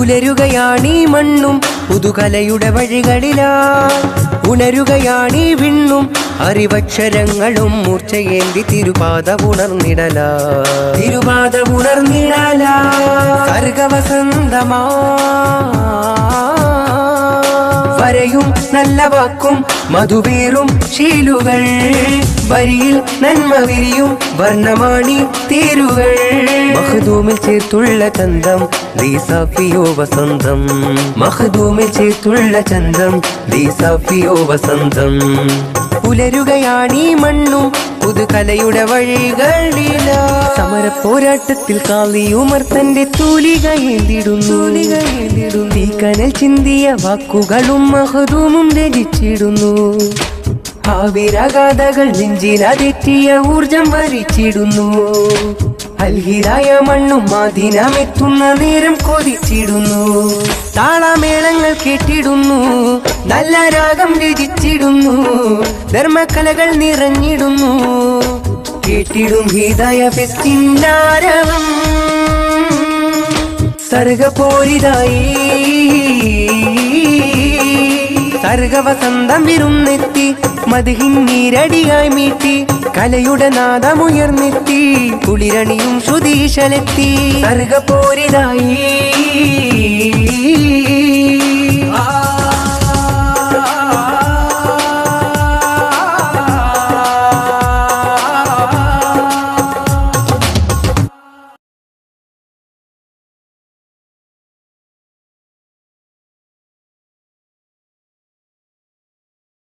ഉലരുകയാണീ മണ്ണും പുതുകലയുടെ വഴികളിലാ. ഉണരുകയാണീ വിണ്ണും അറിവക്ഷരങ്ങളും മൂർച്ചയേന്തി തിരുപാത ഉണർന്നിടല. തിരുപാത ഉണർന്നിടല. സർഗവസന്തമാ. വരയും നല്ല വാക്കും മധുവേറും ശീലുകൾ. വരിയിൽ നന്മ വിരിയും വർണമാണി തീരുകൾ. മഹദൂമിൽ ചേർത്തുള്ള ചന്തം ദീസാഫിയോ വസന്തം. മഹദൂമിൽ ചേർത്തുള്ള ചന്തം ദീസാഫിയോ വസന്തം. പുലരുകയാണീ മണ്ണും പുതുകലയുടെ വഴികളില സമര പോരാട്ടത്തിൽ കാളി ഉമർ തന്റെ തൂലിക എന്തിടുന്നു ഈ കനൽ ചിന്തിയ വാക്കുകളും മഹദൂമും രചിച്ചിടുന്നു. ആവിരഗാഥകൾ നെഞ്ചിലതെറ്റിയ ഊർജം വരിച്ചിടുന്നു. അൽഹിരായ മണ്ണും മാതിനമെത്തുന്ന നേരം കൊതിച്ചിടുന്നു. താളമേളങ്ങൾ കേട്ടിടുന്നു. നല്ല രാഗം രചിച്ചിടുന്നു. ധർമ്മകലകൾ നിറഞ്ഞിടുന്നു. കേട്ടിടും ഹൃദയ ഫെസ്റ്റിനാരവം സർഗപോരിതായി. സർഗവസന്തം വിരുന്നെത്തി മതിഹിൻ നീരടിയായി മീട്ടി കലയുടെ നാദമുയർന്നെത്തി കുളിരണിയും ശ്രുതീശലെത്തി സർഗപോരിതായി.